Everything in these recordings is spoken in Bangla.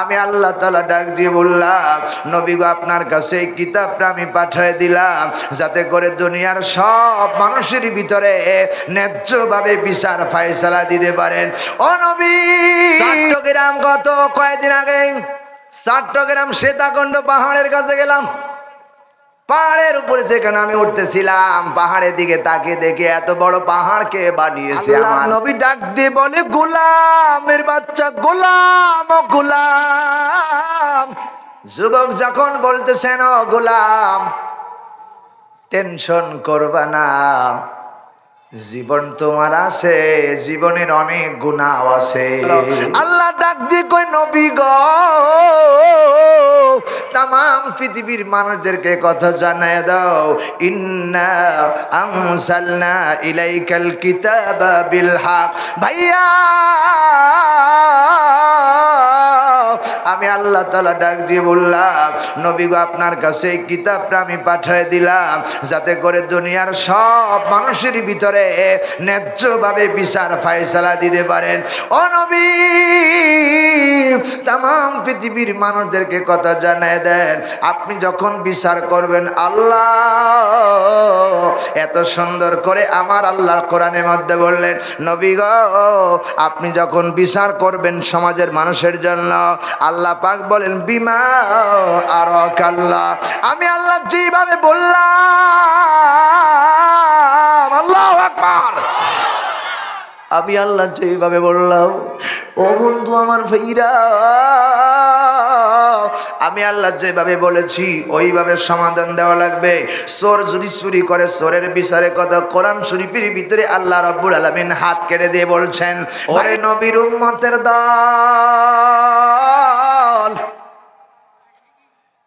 আমি আল্লাহ তালা ডাক দিয়ে বললাম, নবী গো, আপনার কাছে এই কিতাবটা আমি পাঠিয়ে দিলাম, যাতে করে দুনিয়ার সব মানুষের ভিতরে ন্যায্যভাবে বিচার ফায়সালা দিতে পারেন। ও নবী! গত কয়েকদিন আগে চট্টগ্রাম শ্বেতাকণ্ড পাহাড়ের কাছে গেলাম। পাহাড়ের উপরে সেখানে আমি উঠতেছিলাম পাহাড়ের দিকে তাকিয়ে দেখে এত বড় পাহাড় কে বানিয়েছে আমার? নবী ডাক দিয়ে বলে গোলামের বাচ্চা গোলাম গোলাম। যুবক যখন বলতেছেন ও গোলাম টেনশন করবা না। জীবন তোমার আছে, জীবনের অনেক গুণাও আছে। আল্লাহ ডাক দিয়ে কই নবী গ তাম পৃথিবীর মানুষদেরকে কথা জানায় দাও। ইন্না আনসালনা ভাইয়া আমি আল্লাহ তালা ডাক দিয়ে বললাম, নবী গো, আপনার কাছে এই কিতাবটা আমি পাঠিয়ে দিলাম, যাতে করে দুনিয়ার সব মানুষের ভিতরে ন্যায্যভাবে বিচার ফায়সালা দিতে পারেন। ও নবী তাম পৃথিবীর মানুষদেরকে কথা জানায় দেন, আপনি যখন বিচার করবেন, আল্লাহ এত সুন্দর করে আমার আল্লাহ কোরআনের মধ্যে বললেন, নবী গো, আপনি যখন বিচার করবেন সমাজের মানুষের জন্য আল্লাহ পাক বলেন বিমা আর আল্লাহ আমি আল্লাহ যেভাবে বললাম আল্লাহ আকবার। আমি আল্লাহ যেভাবে বললাম ও বন্ধু আমার ভাইরা আমি আল্লাহ যেভাবে বলেছি ওইভাবে সমাধান দেওয়া লাগবে। চোর যদি চুরি করে চোরের বিচারে কথা কোরআন শরীফের ভিতরে আল্লাহ রব্বুল আলমিন হাত কেটে দিয়ে বলছেন ওরে নবীর উম্মতের দল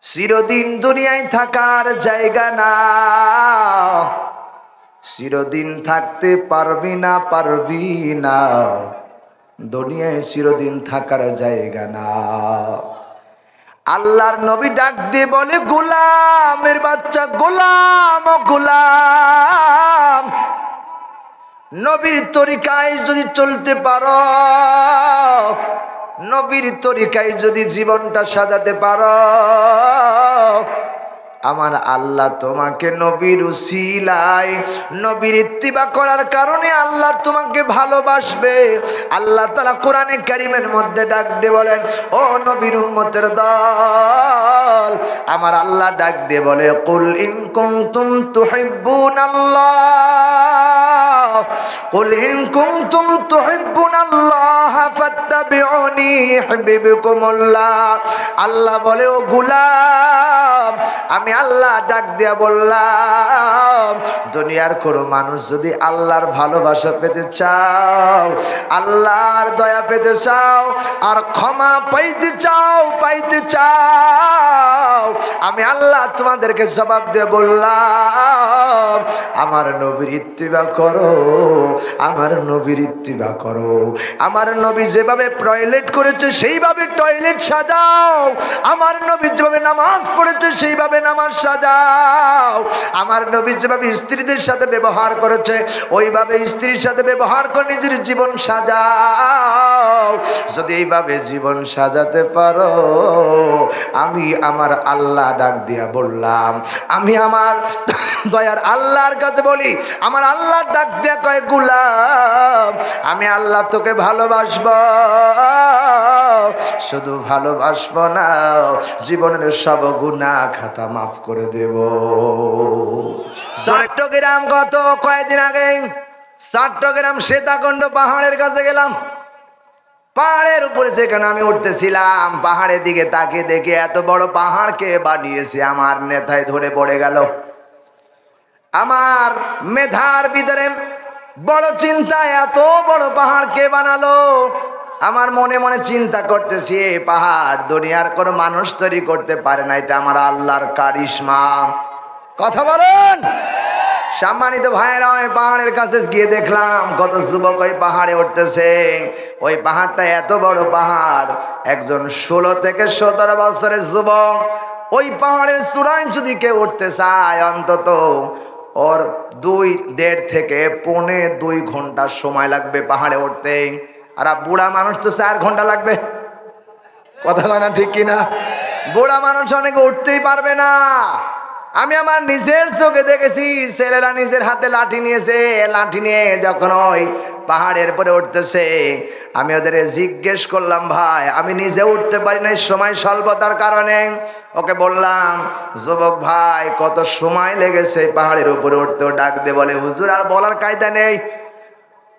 চিরদিন দুনিয়ায় থাকার জায়গা না। চিরদিন থাকতে পারবি না পারবি না। দুনিয়ায় চিরদিন থাকার জায়গা না। আল্লাহর নবী ডাক দিয়ে বলে, গোলামের বাচ্চা, গোলাম গোলাম। নবীর তরিকায় যদি চলতে পারো নবীর তরিকায় যদি জীবনটা সাজাতে পারো, আমার আল্লাহ তোমাকে নবীর উসিলায়, নবীর ইত্তিবা করার কারণে আল্লাহ তোমাকে ভালোবাসবে। আল্লাহ তালা কোরআনে কারিমের মধ্যে ডাক দিয়ে বলেন, ও নবীর উম্মতের দল, আমার আল্লাহ ডাক দিয়ে বলে, কুল ইন কুনতুম তুহিব্বুন আল্লাহ কুল ইন কুনতুম তুহিব্বুন আল্লাহ বলে, ও গোলাম, আমি আল্লাহ ডাক দিয়া বললাম, দুনিয়ার কোনো মানুষ যদি আল্লাহর ভালোবাসা পেতে চাও, আল্লাহর দয়া পেতে চাও, আর ক্ষমা পাইতে চাও পাইতে চাও, আমি আল্লাহ তোমাদেরকে জবাব দিয়ে বললাম, আমার নবীর ইত্তিবা করো, আমার নবীর ইত্তিবা করো, আমার নবী যেভাবে টয়লেট করেছে, সেইভাবে টয়লেট সাজাও। আমার নবী যেভাবে নামাজ পড়েছে, সেইভাবে নামাজ সাজাও। আমার নবী যেভাবে স্ত্রীদের সাথে ব্যবহার করেছে, ওইভাবে স্ত্রীর সাথে ব্যবহার করে নিজের জীবন সাজাও। যদি এইভাবে জীবন সাজাতে পারো, আমি আমার আল্লাহ ডাক দিয়া বললাম, আমি আমার দয়ার আল্লাহর কাছে বলি, আমার আল্লাহ ডাক দিয়া কয়, গুলাম, আমি আল্লাহ তোকে ভালোবাসব। শুধু ভালোবাসব না, জীবনের সব গুণা খাতা মাফ করে দেব। চট্টগ্রাম গত কয়েকদিন আগে চট্টগ্রাম শ্বেতাকণ্ড পাহাড়ের কাছে গেলাম। পাহাড়ের উপরে যেখানে আমি উঠতেছিলাম, পাহাড়ের দিকে তাকিয়ে দেখে এত বড় পাহাড় কে বানিয়েছে আমার নেথায় ধরে পড়ে গেল। আমার মেধার ভিতরে বড় চিন্তা এত বড় পাহাড় কে বানালো আমার মনে মনে চিন্তা করতেছি এই পাহাড়, দুনিয়ার কোনো মানুষ তৈরি করতে পারে না, এটা আমার আল্লাহর কারিশমা। কথা বলেন? সম্মানিত ভাইয়েরা, ওই পাহাড়ের কাছে গিয়ে দেখলাম, কত যুবক ওই পাহাড়ে উঠতেছে। ওই পাহাড়টা এত বড় পাহাড়, একজন ষোলো থেকে সতেরো বছরের যুবক, ওই পাহাড়ের চূড়ায় যদি কেউ উঠতে চায়, অন্তত ওর দুই, দেড় থেকে পৌনে দুই ঘণ্টা সময় লাগবে পাহাড়ে উঠতে। আর বুড়া মানুষ তো চার ঘণ্টা লাগবে। কথা হয় ঠিক কিনা? বুড়া মানুষ অনেকে উঠতেই পারবে না। আমি আমার নিজের চোখে দেখেছি, ছেলেরা নিজের হাতে লাঠি নিয়েছে। লাঠি নিয়ে যখন ওই পাহাড়ের পরে উঠতেছে, আমি ওদের জিজ্ঞেস করলাম, ভাই, আমি নিজে উঠতে পারি না সময় স্বল্পতার কারণে। ওকে বললাম, যুবক ভাই, কত সময় লেগেছে পাহাড়ের উপরে উঠতে? ডাক দে বলে, হুজুর, আর বলার কায়দা নেই।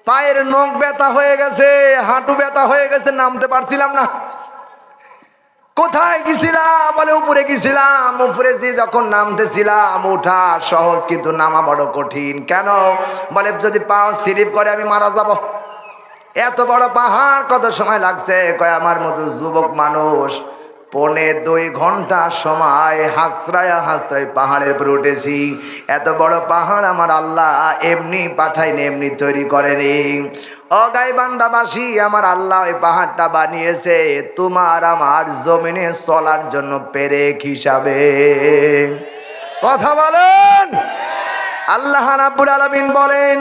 পায়ের নখ ব্যথা হয়ে গেছে, হাঁটু ব্যথা হয়ে গেছে, নামতে পারছিলাম না। কোথায় গেছিলাম? বলে, উপরে গেছিলাম। উপরে যে যখন নামতেছিলাম ওঠা সহজ, কিন্তু নামা বড় কঠিন। কেন? বলে, যদি পাও স্লিপ করে, আমি মারা যাব। এত বড় পাহাড়, কত সময় লাগছে? কয়, আমার মতো যুবক মানুষ। পৌনে দুই ঘণ্টা সময় হাসরায় হাসরায় পাহাড়ের উপরে উঠেছি। এত বড় পাহাড় আমার আল্লাহ এমনি পাঠাইনি এমনি তৈরি করেনি। অগাই বান্দাবাসী, আমার আল্লাহ ওই পাহাড়টা বানিয়েছে, তোমার আমার জমিনে চলার জন্য পেরেক হিসাবে। কথা বলেন। আল্লাহ রাব্বুল আলামিন বলেন,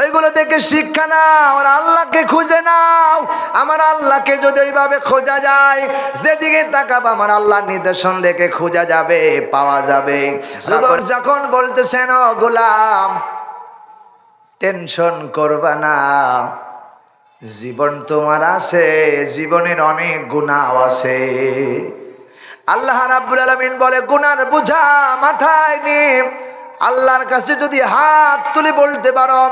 ওইগুলো দেখে শিক্ষা না আর আল্লাহকে খুঁজে নাও। আমার আল্লাহকে যদি ওইভাবে খোঁজা যায় যেদিকে তাকাব আমার আল্লাহ নির্দেশন দেখে খোঁজা যাবে পাওয়া যাবে। যখন বলতেছেন ও গোলাম টেনশন করবা না। জীবন তোমার আছে জীবনের অনেক গুণাও আছে। আল্লাহ রাব্বুল আলামিন বলে গুনার বুঝা মাথায় নিয়ে আল্লাহর কাছে যদি হাত তুলে বলতে পারো,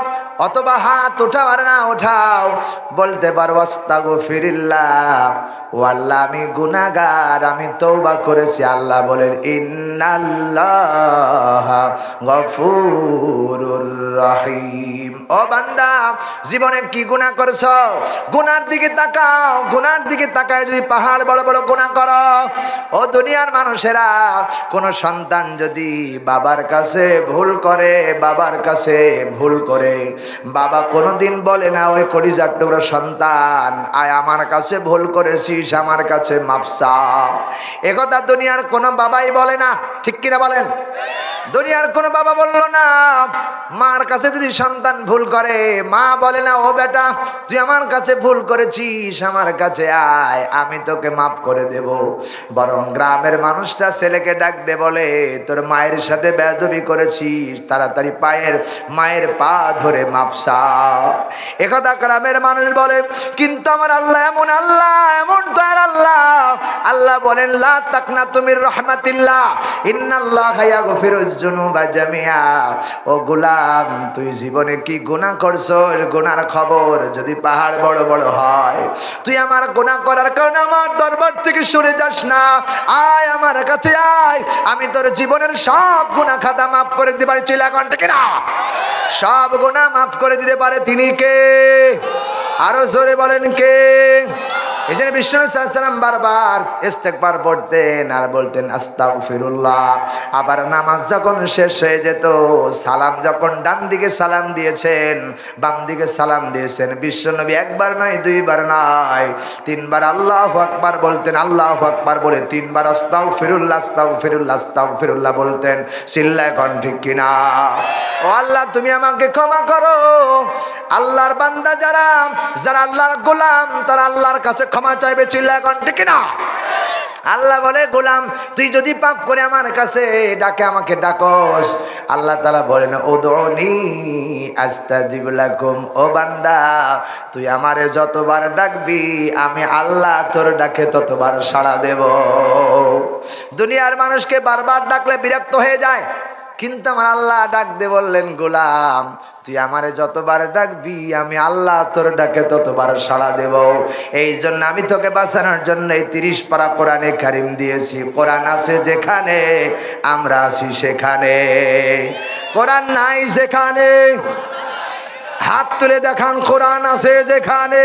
অথবা হাত উঠাও আর না ওঠাও, বলতে পারো আস্তাগো ফিরিল্লাহ আল্লাহ, আমি গুনাগার আমি তৌবা করেছি। আল্লাহ বলেন, ইন্নাল্লাহ গফুরুর রহিম। ও বান্দা, জীবনে কি গুনাহ করেছ? গুনার দিকে তাকাও গুনার দিকে তাকায় যদি পাহাড় বড় বড় গুনাহ করো। ও দুনিয়ার মানুষেরা, কোন সন্তান যদি বাবার কাছে ভুল করে, বাবার কাছে ভুল করে। বাবা কোনোদিন বলে না, ওই কলিজার টুকরা সন্তান, আয় আমার কাছে ভুল করেছিস, আমার কাছে মাপসা। একথা দুনিয়ার কোনো বাবাই বলে না, ঠিক কিনা বলেন? দুনিয়ার কোনো বাবা বলল না, মার কাছে যদি সন্তান ভুল করে, মা বলে না, ও বেটা, তুই আমার কাছে ভুল করেছিস, আমার কাছে আয়, আমি তোকে মাফ করে দেব। বরং গ্রামের মানুষটা ছেলেকে ডাক দে বলে, তোর মায়ের সাথে বেদবি করেছিস, তাড়াতাড়ি পায়ের, মায়ের পা ধরে মাপসা একথা গ্রামের মানুষ বলে, কিন্তু আমার আল্লাহ এমন আল্লাহ, এমন দয়ার আল্লাহ। আল্লাহ বলেন, লা তাকনা তুমি রহমাতিল্লাহ, ইন্নাল্লাহ ইয়াগফিরুজ যুনুবা জামিয়া ও গোলাম, তুই জীবনে কি গুনাহ করছ? গুনার খবর যদি পাহাড় বড় বড় হয়, তুই আমার গুনাহ করার কারণে আমার দরবার থেকে সরে যাস না। আয় আমার কাছে আয়, আমি তোর জীবনের সব গুনাহ খাতা মাফ করে দিতে পারি। চিলা ঘণ্টা কিনা? সব গুনাহ মাফ করে দিতে পারে তিনি কে? আরও জোরে বলেন কে? এই জন্য বিশ্বনাথ বারবার ইস্তেকবার পড়তেন আর বলতেন, আস্তাগফিরুল্লাহ। আবার নামাজ যখন শেষ হয়ে যেত, সালাম যখন ডান দিকে সালাম দিয়েছেন, বাম দিকে সালাম দিয়েছেন বিশ্বনবী একবার নয়, দুইবার নয়, তিনবার আল্লাহ আকবার বলতেন, আল্লাহ আকবার বলে তিনবার আস্তাও ফিরুল্লাহ আস্তাও ফিরুল্লাহ আস্তাও ফিরুল্লাহ বলতেন চিল্লা এখন ঠিক কিনা? ও আল্লাহ, তুমি আমাকে ক্ষমা করো। আল্লাহর বান্দা যারা যারা আল্লাহর গোলাম, তারা আল্লাহর কাছে ক্ষমা চাইবে চিল্লা এখন ঠিক কিনা? আল্লাহ বলে, গোলাম, তুই যদি পাপ করে আমার কাছে ডাকে, আমাকে ডাকস। আল্লাহ তালা বলেন ও দনি আস্তাজিবুলাকুম ও বান্দা, তুই আমারে যতবার ডাকবি, আমি আল্লাহ তোর ডাকে ততবার সাড়া দেব। দুনিয়ার মানুষকে বারবার ডাকলে বিরক্ত হয়ে যায়। কিন্তু আমার আল্লাহ ডাক বললেন, গোলাম, তুই আমারে যতবার ডাকবি, আমি আল্লাহ তোর ডাকে ততবার সাড়া দেব। এই জন্য আমি তোকে বাঁচানোর জন্য এই তিরিশ পারা কোরআনে কারিম দিয়েছি। কোরআন আছে যেখানে, আমরা আছি সেখানে। কোরআন নাই সেখানে। হাত তুলে দেখান, কোরআন আছে যেখানে।